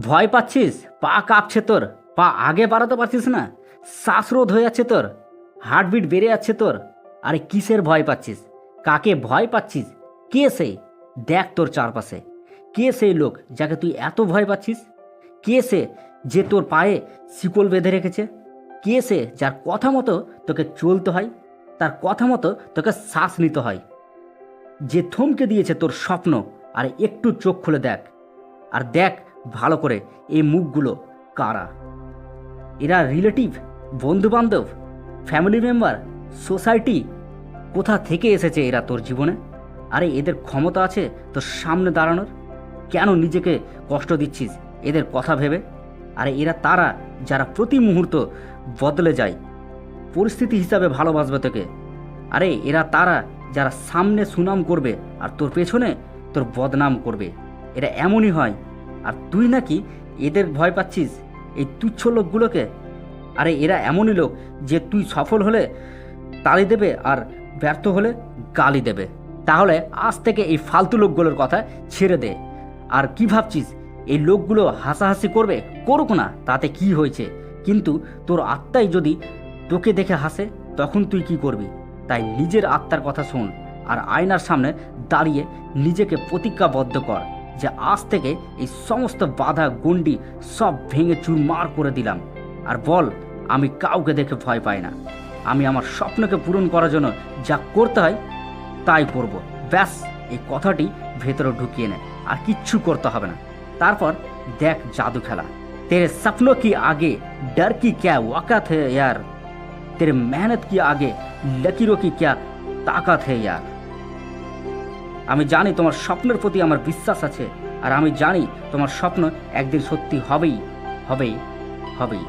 ভয় পাচ্ছিস? পা কাঁপছে তোর। পা আগে বাড়াতে পারছিস না? শ্বাসরোধ হয়ে যাচ্ছে তোর। হার্টবিট বেড়ে যাচ্ছে তোর। আরে কিসের ভয় পাচ্ছিস? কাকে ভয় পাচ্ছিস? কে সেই দেখ তোর চারপাশে। কে সেই লোক যাকে তুই এত ভয় পাচ্ছিস? কে সে যে তোর পায়ে শিকল বেঁধে রেখেছে? কে সে যার কথা মতো তোকে চলতে হয়? তার কথা মতো তোকে শ্বাস নিতে হয়। যে থমকে দিয়েছে তোর স্বপ্ন। আর একটু চোখ খুলে দেখ। আর দেখ ভালো করে এই মুখগুলো, কারা? এরা রিলেটিভ, বন্ধুবান্ধব, ফ্যামিলি মেম্বার, সোসাইটি। কোথা থেকে এসেছে এরা তোর জীবনে? আরে এদের ক্ষমতা আছে তোর সামনে দাঁড়ানোর। কেন নিজেকে কষ্ট দিচ্ছিস এদের কথা ভেবে? আরে এরা তারা যারা প্রতি মুহূর্ত বদলে যায়। পরিস্থিতি হিসাবে ভালোবাসবে তোকে। আরে এরা তারা যারা সামনে সুনাম করবে আর তোর পেছনে তোর বদনাম করবে। এরা এমনই হয় আর তুই নাকি এদের ভয় পাচ্ছিস? এই তুচ্ছ লোকগুলোকে? আরে এরা এমনই লোক যে তুই সফল হলে তালি দেবে আর ব্যর্থ হলে গালি দেবে। তাহলে আজ থেকে এই ফালতু লোকগুলোর কথা ছেড়ে দে। আর কি ভাবছিস? এই লোকগুলো হাসাহাসি করবে? করুক না, তাতে কি হয়েছে? কিন্তু তোর আত্মাই যদি তোকে দেখে হাসে, তখন তুই কি করবি? তাই নিজের আত্মার কথা শোন আর আয়নার সামনে দাঁড়িয়ে নিজেকে প্রতিজ্ঞাবদ্ধ কর। যে আজ থেকে এই সমস্ত বাধা, গুন্ডি সব ভেঙে চুরমার করে দিলাম। আর বল, আমি কাউকে দেখে ভয় পাই না। আমি আমার স্বপ্নকে পূরণ করার জন্য যা করতে হয়, তাই করব। ব্যাস, এই কথাটি ভেতরে ঢুকিয়ে নেয় আর কিচ্ছু করতে হবে না। তারপর দেখ জাদু খেলা। তেরে স্বপ্ন কি আগে, ডার কি ক্যা ওয়াকাত হে ইয়ার? তেরে মেহনত কি আগে লকিরো কি ক্যা তাকাত হে ইয়ার? আমি জানি তোমার স্বপ্নের প্রতি আমার বিশ্বাস আছে, আর আমি জানি তোমার স্বপ্ন একদিন সত্যি হবেই হবেই হবেই।